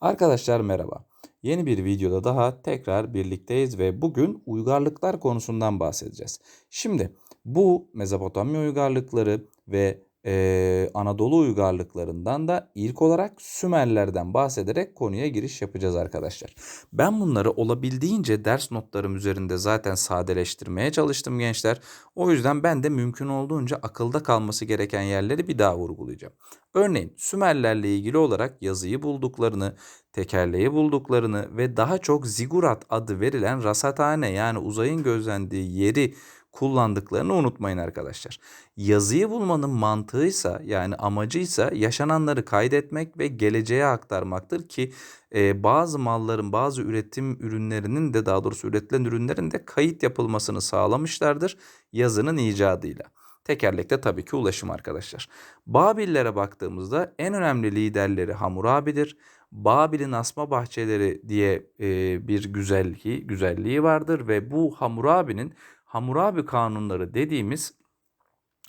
Arkadaşlar merhaba. Yeni bir videoda daha tekrar birlikteyiz ve bugün uygarlıklar konusundan bahsedeceğiz. Şimdi bu Mezopotamya uygarlıkları ve eee, Anadolu uygarlıklarından da ilk olarak Sümerlerden bahsederek konuya giriş yapacağız arkadaşlar. Ben bunları olabildiğince ders notlarım üzerinde zaten sadeleştirmeye çalıştım gençler. O yüzden ben de mümkün olduğunca akılda kalması gereken yerleri bir daha vurgulayacağım. Örneğin Sümerlerle ilgili olarak yazıyı bulduklarını, tekerleği bulduklarını ve daha çok zigurat adı verilen rasathane yani uzayın gözlendiği yeri kullandıklarını unutmayın arkadaşlar. Yazıyı bulmanın mantığıysa yani amacıysa yaşananları kaydetmek ve geleceğe aktarmaktır ki e, bazı malların bazı üretim ürünlerinin de daha doğrusu üretilen ürünlerin de kayıt yapılmasını sağlamışlardır yazının icadıyla. Tekerlekte tabii ki ulaşım arkadaşlar. Babillere baktığımızda en önemli liderleri Hammurabi'dir. Babil'in asma bahçeleri diye e, bir güzelliği, güzelliği vardır ve bu Hammurabi'nin Hammurabi kanunları dediğimiz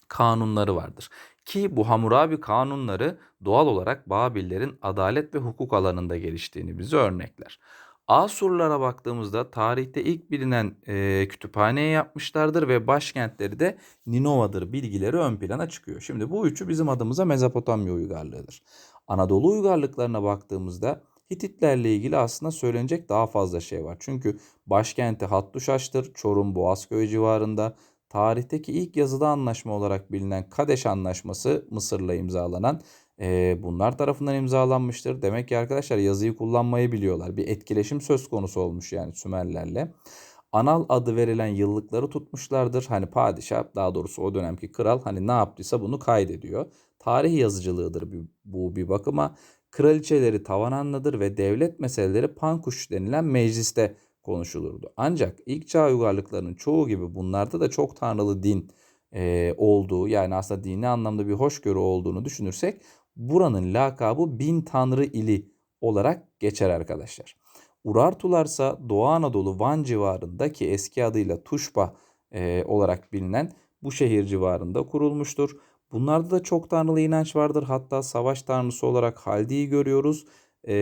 kanunları vardır. Ki bu Hammurabi kanunları doğal olarak Babillerin adalet ve hukuk alanında geliştiğini bize örnekler. Asurlara baktığımızda tarihte ilk bilinen e, kütüphaneyi yapmışlardır ve başkentleri de Ninova'dır bilgileri ön plana çıkıyor. Şimdi bu üçü bizim adımıza Mezopotamya uygarlığıdır. Anadolu uygarlıklarına baktığımızda Hititlerle ilgili aslında söylenecek daha fazla şey var. Çünkü başkenti Hattuşaş'tır, Çorum Boğazköy civarında. Tarihteki ilk yazılı anlaşma olarak bilinen Kadeş Anlaşması Mısır'la imzalanan e, bunlar tarafından imzalanmıştır. Demek ki arkadaşlar yazıyı kullanmayı biliyorlar. Bir etkileşim söz konusu olmuş yani Sümerlerle. Anal adı verilen yıllıkları tutmuşlardır. Hani padişah daha doğrusu o dönemki kral hani ne yaptıysa bunu kaydediyor. Tarih yazıcılığıdır bu bir bakıma. Kraliçeleri tavananlıdır ve devlet meseleleri pankuş denilen mecliste konuşulurdu. Ancak ilk çağ uygarlıklarının çoğu gibi bunlarda da çok tanrılı din e, olduğu yani aslında dini anlamda bir hoşgörü olduğunu düşünürsek buranın lakabı bin tanrı ili olarak geçer arkadaşlar. Urartularsa Doğu Anadolu Van civarındaki eski adıyla Tuşba e, olarak bilinen bu şehir civarında kurulmuştur. Bunlarda da çok tanrılı inanç vardır. Hatta savaş tanrısı olarak Haldi'yi görüyoruz. Ee,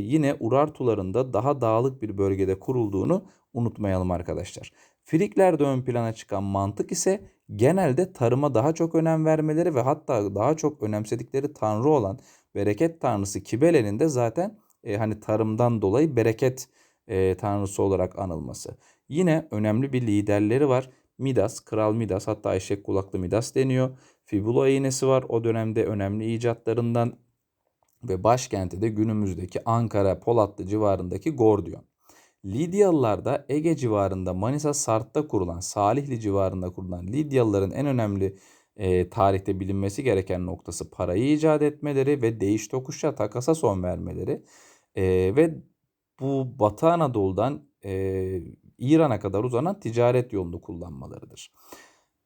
yine Urartuların da daha dağlık bir bölgede kurulduğunu unutmayalım arkadaşlar. Friklerde ön plana çıkan mantık ise genelde tarıma daha çok önem vermeleri ve hatta daha çok önemsedikleri tanrı olan bereket tanrısı Kibele'nin de zaten e, hani tarımdan dolayı bereket e, tanrısı olarak anılması. Yine önemli bir liderleri var. Midas, Kral Midas hatta eşek kulaklı Midas deniyor. Fibula iğnesi var o dönemde önemli icatlarından ve başkenti de günümüzdeki Ankara Polatlı civarındaki Gordiyon. Lidyalılar da Ege civarında Manisa Sart'ta kurulan, Salihli civarında kurulan Lidyalıların en önemli e, tarihte bilinmesi gereken noktası parayı icat etmeleri ve değiş tokuşa takasa son vermeleri e, ve bu Batı Anadolu'dan e, İran'a kadar uzanan ticaret yolunu kullanmalarıdır.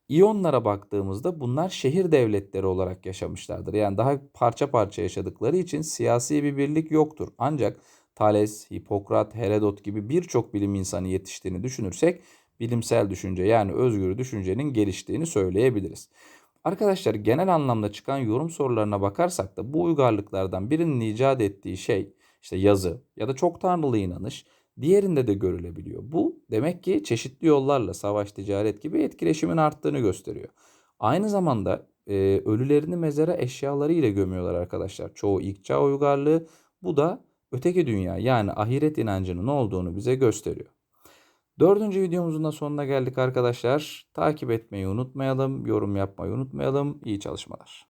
İyonlara baktığımızda bunlar şehir devletleri olarak yaşamışlardır. Yani daha parça parça yaşadıkları için siyasi bir birlik yoktur. Ancak Thales, Hipokrat, Herodot gibi birçok bilim insanı yetiştiğini düşünürsek bilimsel düşünce yani özgür düşüncenin geliştiğini söyleyebiliriz. Arkadaşlar genel anlamda çıkan yorum sorularına bakarsak da bu uygarlıklardan birinin icat ettiği şey işte yazı ya da çok tanrılı inanış diğerinde de görülebiliyor. Bu demek ki çeşitli yollarla savaş, ticaret gibi etkileşimin arttığını gösteriyor. Aynı zamanda e, ölülerini mezara eşyaları ile gömüyorlar arkadaşlar. Çoğu ilk çağ uygarlığı. Bu da öteki dünya yani ahiret inancının olduğunu bize gösteriyor. Dördüncü videomuzun da sonuna geldik arkadaşlar. Takip etmeyi unutmayalım, yorum yapmayı unutmayalım. İyi çalışmalar.